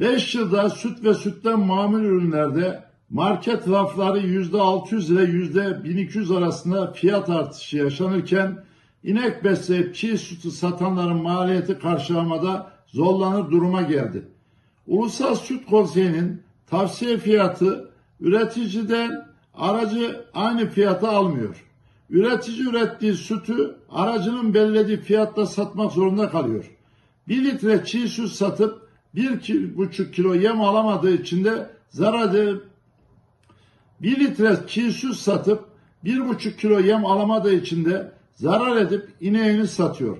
5 yılda süt ve sütten mamul ürünlerde market rafları %600 ile %1200 arasında fiyat artışı yaşanırken inek besleyip çiğ sütü satanların maliyeti karşılamada zorlanır duruma geldi. Ulusal Süt Konseyi'nin tavsiye fiyatı üreticiden aracı aynı fiyata almıyor. Üretici ürettiği sütü aracının belirlediği fiyatta satmak zorunda kalıyor. 1 litre çiğ süt satıp 1,5 kilo yem alamadığı için de zarar edip 1 litre çiğ süt satıp 1,5 kilo yem alamadığı için de zarar edip ineğini satıyor.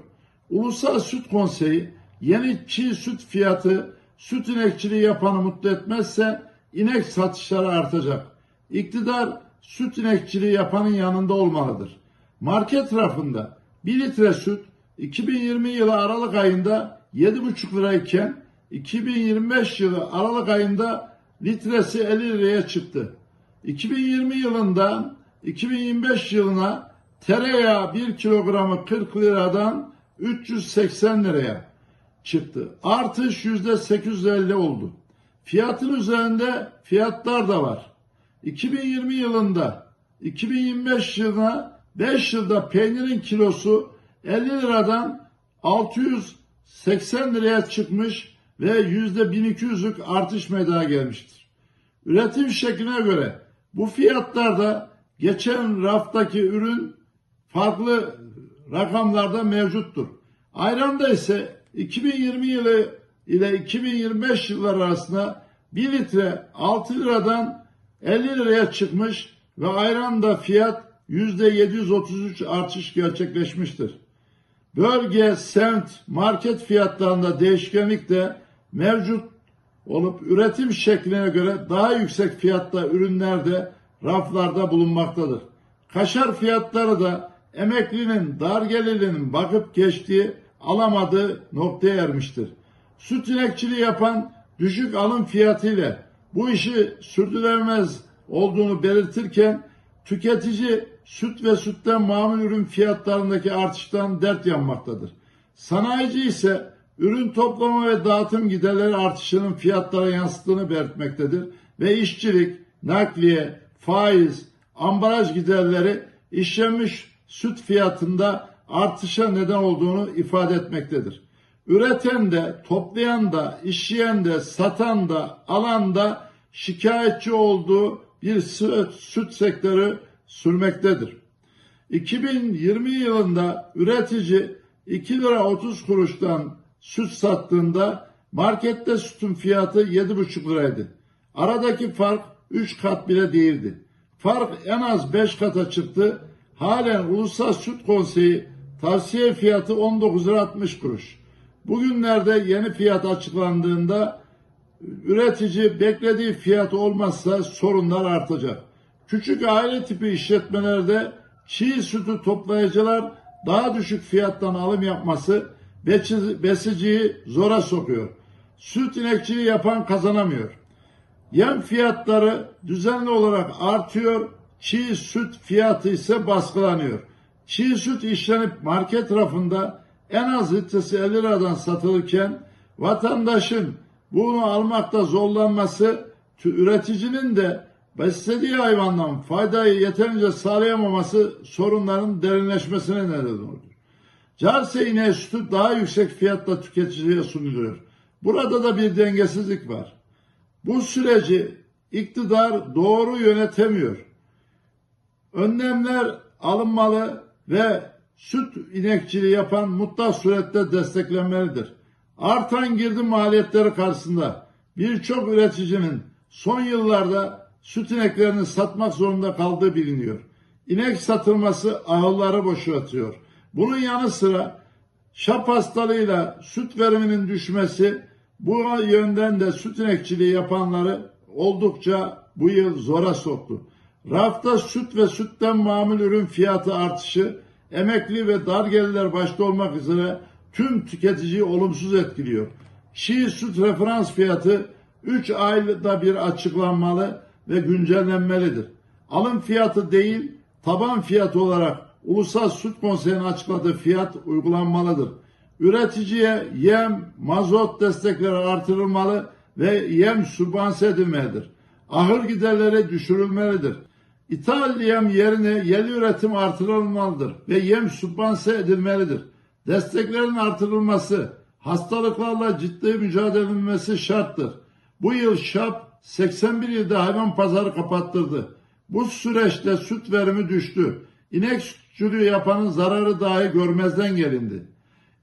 Ulusal Süt Konseyi yeni çiğ süt fiyatı süt inekçiliği yapanı mutlu etmezse inek satışları artacak. İktidar süt inekçiliği yapanın yanında olmalıdır. Market rafında 1 litre süt 2020 yılı Aralık ayında 7,5 lirayken 2025 yılı Aralık ayında litresi 50 liraya çıktı. 2020 yılından 2025 yılına tereyağı 1 kilogramı 40 liradan 380 liraya çıktı. Artış yüzde 850 oldu. Fiyatın üzerinde fiyatlar da var. 2020 yılında 2025 yılına 5 yılda peynirin kilosu 50 liradan 680 liraya çıkmış ve yüzde 1200'lük artış meydana gelmiştir. Üretim şekline göre bu fiyatlarda geçen raftaki ürün farklı rakamlarda mevcuttur. Ayranda ise 2020 yılı ile 2025 yılları arasında 1 litre 6 liradan 50 liraya çıkmış ve ayranda fiyat %733 artış gerçekleşmiştir. Bölge, semt, market fiyatlarında değişkenlik de mevcut olup üretim şekline göre daha yüksek fiyatta ürünler de raflarda bulunmaktadır. Kaşar fiyatları da emeklinin, dar gelirlinin bakıp geçtiği, alamadığı noktaya ermiştir. Süt inekçiliği yapan düşük alım fiyatıyla bu işi sürdüremez olduğunu belirtirken tüketici süt ve sütten mamul ürün fiyatlarındaki artıştan dert yanmaktadır. Sanayici ise ürün toplama ve dağıtım giderleri artışının fiyatlara yansıttığını belirtmektedir ve işçilik, nakliye, faiz, ambalaj giderleri işlenmiş süt fiyatında artışa neden olduğunu ifade etmektedir. Üreten de, toplayan da, işleyen de, satan da, alan da şikayetçi olduğu bir süt, süt sektörü sürmektedir. 2020 yılında üretici 2 lira 30 kuruştan süt sattığında markette sütün fiyatı 7,5 liraydı. Aradaki fark 3 kat bile değildi. Fark en az 5 kata çıktı. Halen Ulusal Süt Konseyi tavsiye fiyatı 19 lira 60 kuruş. Bugünlerde yeni fiyat açıklandığında üretici beklediği fiyat olmazsa sorunlar artacak. Küçük aile tipi işletmelerde çiğ sütü toplayıcılar daha düşük fiyattan alım yapması besiciyi zora sokuyor. Süt inekçiliği yapan kazanamıyor. Yem fiyatları düzenli olarak artıyor, çiğ süt fiyatı ise baskılanıyor. Çiğ süt işlenip market rafında en az litresi 50 liradan satılırken vatandaşın bunu almakta zorlanması üreticinin de beslediği hayvandan faydayı yeterince sağlayamaması sorunların derinleşmesine neden olur. Carse ineği sütü daha yüksek fiyatla tüketiciye sunuluyor. Burada da bir dengesizlik var. Bu süreci iktidar doğru yönetemiyor. Önlemler alınmalı ve süt inekçiliği yapan mutlak surette desteklenmelidir. Artan girdi maliyetleri karşısında birçok üreticinin son yıllarda süt ineklerini satmak zorunda kaldığı biliniyor. İnek satılması ahılları boşaltıyor. Bunun yanı sıra şap hastalığıyla süt veriminin düşmesi bu yönden de süt inekçiliği yapanları oldukça bu yıl zora soktu. Rafta süt ve sütten mamul ürün fiyatı artışı emekli ve dar gelirler başta olmak üzere tüm tüketiciyi olumsuz etkiliyor. Çiğ süt referans fiyatı 3 ayda bir açıklanmalı ve güncellenmelidir. Alım fiyatı değil, taban fiyatı olarak Ulusal Süt Konseyi'nin açıkladığı fiyat uygulanmalıdır. Üreticiye yem, mazot destekleri artırılmalı ve yem sübvanse edilmelidir. Ahır giderleri düşürülmelidir. İthal yem yerine yerli üretim artırılmalıdır ve yem sübvanse edilmelidir. Desteklerin artırılması, hastalıklarla ciddi mücadele edilmesi şarttır. Bu yıl ŞAP 81 ilde hayvan pazarı kapattırdı. Bu süreçte süt verimi düştü. İnek sütçülüğü yapanın zararı dahi görmezden gelindi.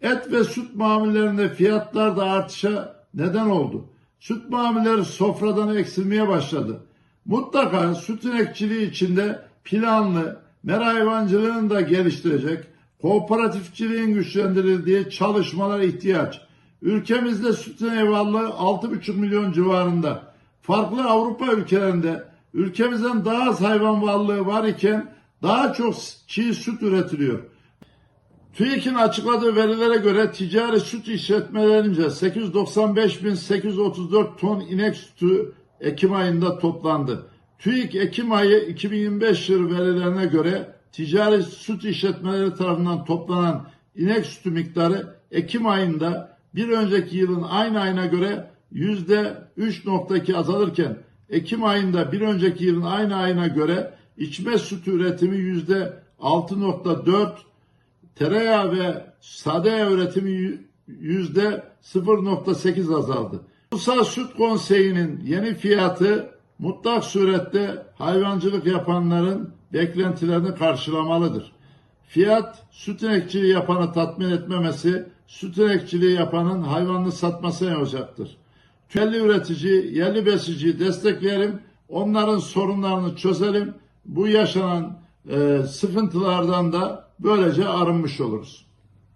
Et ve süt mamullerinde fiyatlar da artışa neden oldu. Süt mamulleri sofradan eksilmeye başladı. Mutlaka süt inekçiliği içinde planlı, mera hayvancılığını da geliştirecek, kooperatifçiliğin güçlendirildiği çalışmalar ihtiyaç. Ülkemizde süt ineği varlığı 6,5 milyon civarında. Farklı Avrupa ülkelerinde ülkemizden daha az hayvan varlığı var iken daha çok çiğ süt üretiliyor. TÜİK'in açıkladığı verilere göre ticari süt işletmelerince 895.834 ton inek sütü Ekim ayında toplandı. TÜİK Ekim ayı 2025 yılı verilerine göre ticari süt işletmeleri tarafından toplanan inek sütü miktarı Ekim ayında bir önceki yılın aynı ayına göre %3.2 azalırken Ekim ayında bir önceki yılın aynı ayına göre içme sütü üretimi %6.4 tereyağı ve sade üretimi yüzde 0.8 azaldı. Ulusal Süt Konseyi'nin yeni fiyatı mutlak surette hayvancılık yapanların beklentilerini karşılamalıdır. Fiyat süt inekçiliği yapanı tatmin etmemesi, süt inekçiliği yapanın hayvanını satmasına olacaktır. Yerli üretici, yerli besiciyi destekleyelim, onların sorunlarını çözelim. Bu yaşanan e, sıkıntılardan da böylece arınmış oluruz.